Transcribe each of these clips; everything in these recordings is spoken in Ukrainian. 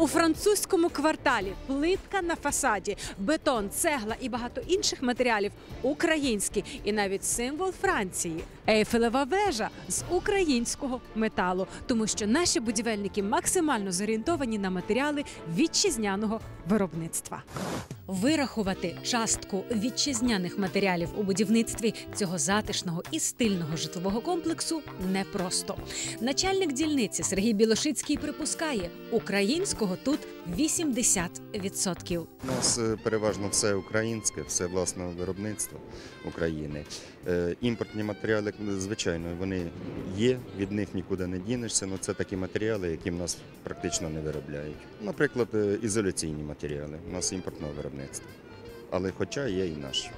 У французькому кварталі плитка на фасаді, бетон, цегла і багато інших матеріалів українські, і навіть символ Франції. Ейфелева вежа з українського металу, тому що наші будівельники максимально зорієнтовані на матеріали вітчизняного виробництва. Вирахувати частку вітчизняних матеріалів у будівництві цього затишного і стильного житлового комплексу непросто. Начальник дільниці Сергій Білошицький припускає, українського тут 80%. У нас е, переважно все українське, все власного виробництва України. Е, Імпортні матеріали, звичайно, вони є, від них нікуди не дінешся, але це такі матеріали, які в нас практично не виробляють. Наприклад, е, ізоляційні матеріали. У нас імпортного виробництва. Але хоча є і наші.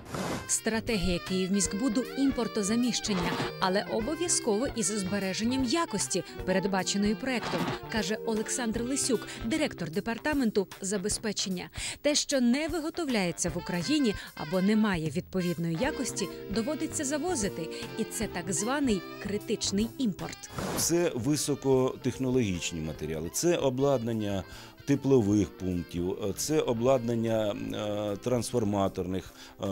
Стратегія Київміськбуду імпортозаміщення, але обов'язково із збереженням якості, передбаченої проектом, каже Олександр Лисюк, директор департаменту забезпечення. Те, що не виготовляється в Україні або не має відповідної якості, доводиться завозити, і це так званий критичний імпорт. Це високотехнологічні матеріали, це обладнання теплових пунктів, е, це обладнання е, трансформаторних е,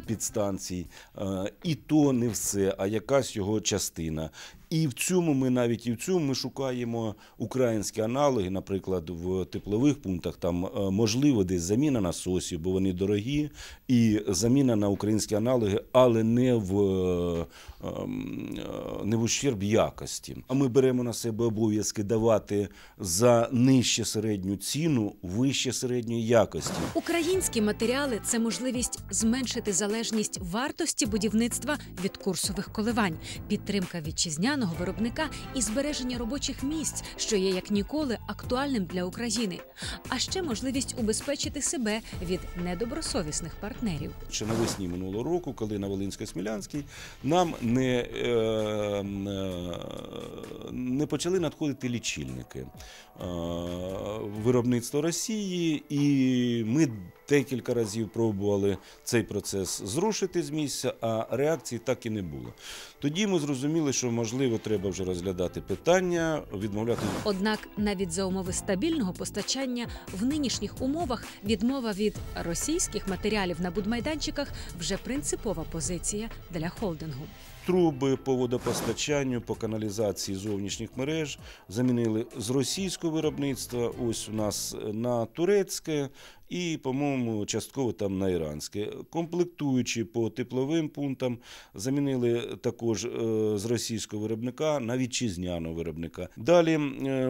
підстанцій. Е, І то не все, а якась його частина. І в цьому ми навіть і в цьому ми шукаємо українські аналоги, наприклад, в теплових пунктах там е, можливо десь заміна насосів, бо вони дорогі, і заміна на українські аналоги, але не в, е, ем, не в ущерб якості. А ми беремо на себе обов'язки давати за нижче середню ціну вище середньої якості. Українські матеріали це можливість зменшити залежність вартості будівництва від курсових коливань, підтримка вітчизняного виробника і збереження робочих місць, що є як ніколи актуальним для України. А ще можливість убезпечити себе від недобросовісних партнерів. Ще навесні минулого року, коли на Волинсько-Смілянській, нам не, е, е, не почали надходити лічильники е, виробництва Росії, і ми декілька разів пробували цей процес зрушити з місця, а реакції так і не було. Тоді ми зрозуміли, що можливо треба вже розглядати питання, відмовляти Однак навіть за умови стабільного постачання в нинішніх умовах відмова від російських матеріалів на будмайданчиках вже принципова позиція для холдингу. Труби по водопостачанню, по каналізації зовнішніх мереж замінили з російського виробництва. Ось у нас на турецьке і, по-моєму, частково там на іранське. Комплектуючі по тепловим пунктам замінили також е, з російського виробника на вітчизняного виробника. Далі е,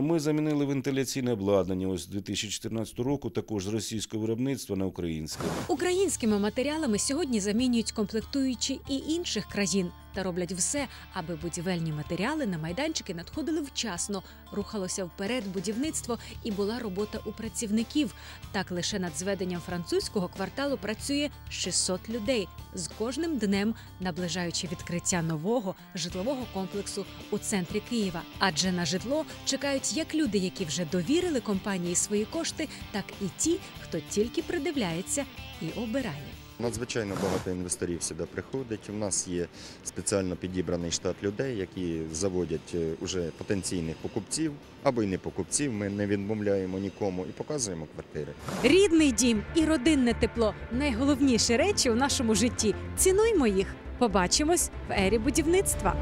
ми замінили вентиляційне обладнання. Ось з 2014 року також з російського виробництва на українське. Українськими матеріалами сьогодні замінюють комплектуючі і інших країн та роблять все, аби будівельні матеріали на майданчики надходили вчасно, рухалося вперед будівництво і була робота у працівників. Так лише над зведенням французького кварталу працює 600 людей з кожним днем наближаючи відкриття нового житлового комплексу у центрі Києва. Адже на житло чекають як люди, які вже довірили компанії свої кошти, так і ті, хто тільки придивляється і обирає. Надзвичайно багато інвесторів сюди приходить. У нас є спеціально підібраний штат людей, які заводять е, уже потенційних покупців або й не покупців. Ми не відмовляємо нікому і показуємо квартири. Рідний дім і родинне тепло найголовніші речі у нашому житті. Цінуймо їх. Побачимось в ері будівництва.